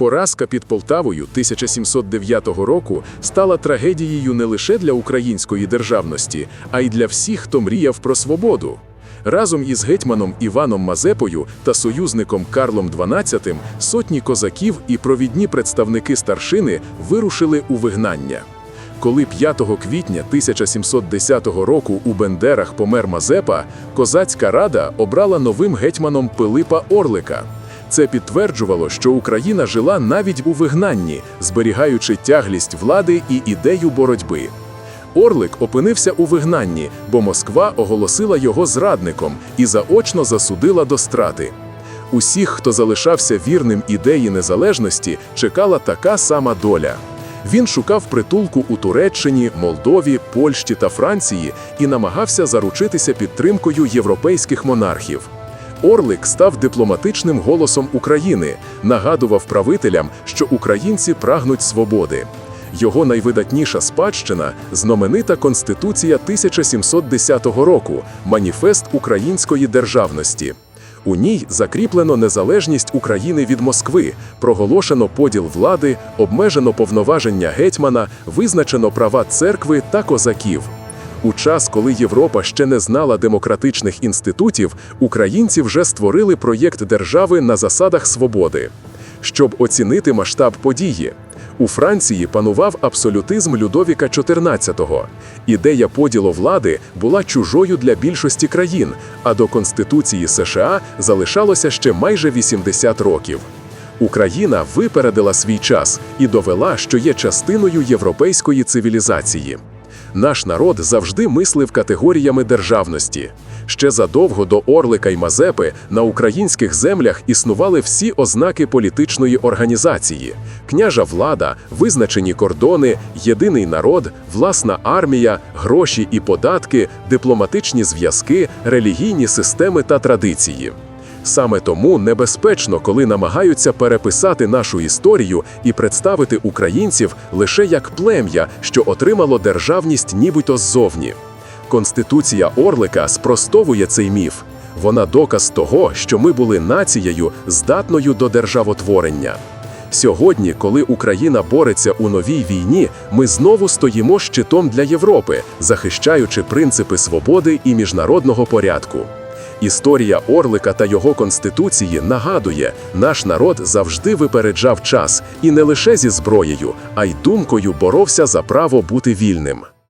Поразка під Полтавою 1709 року стала трагедією не лише для української державності, а й для всіх, хто мріяв про свободу. Разом із гетьманом Іваном Мазепою та союзником Карлом XII сотні козаків і провідні представники старшини вирушили у вигнання. Коли 5 квітня 1710 року у Бендерах помер Мазепа, козацька рада обрала новим гетьманом Пилипа Орлика. Це підтверджувало, що Україна жила навіть у вигнанні, зберігаючи тяглість влади і ідею боротьби. Орлик опинився у вигнанні, бо Москва оголосила його зрадником і заочно засудила до страти. Усіх, хто залишався вірним ідеї незалежності, чекала така сама доля. Він шукав притулку у Туреччині, Молдові, Польщі та Франції і намагався заручитися підтримкою європейських монархів. Орлик став дипломатичним голосом України, нагадував правителям, що українці прагнуть свободи. Його найвидатніша спадщина знаменита Конституція 1710 року, маніфест української державності. У ній закріплено незалежність України від Москви, проголошено поділ влади, обмежено повноваження гетьмана, визначено права церкви та козаків. У час, коли Європа ще не знала демократичних інститутів, українці вже створили проєкт держави на засадах свободи. Щоб оцінити масштаб події, у Франції панував абсолютизм Людовіка XIV. Ідея поділу влади була чужою для більшості країн, а до Конституції США залишалося ще майже 80 років. Україна випередила свій час і довела, що є частиною європейської цивілізації. Наш народ завжди мислив категоріями державності. Ще задовго до Орлика й Мазепи на українських землях існували всі ознаки політичної організації: княжа влада, визначені кордони, єдиний народ, власна армія, гроші і податки, дипломатичні зв'язки, релігійні системи та традиції. Саме тому небезпечно, коли намагаються переписати нашу історію і представити українців лише як плем'я, що отримало державність нібито ззовні. Конституція Орлика спростовує цей міф. Вона доказ того, що ми були нацією, здатною до державотворення. Сьогодні, коли Україна бореться у новій війні, ми знову стоїмо щитом для Європи, захищаючи принципи свободи і міжнародного порядку. Історія Орлика та його конституції нагадує, наш народ завжди випереджав час і не лише зі зброєю, а й думкою боровся за право бути вільним.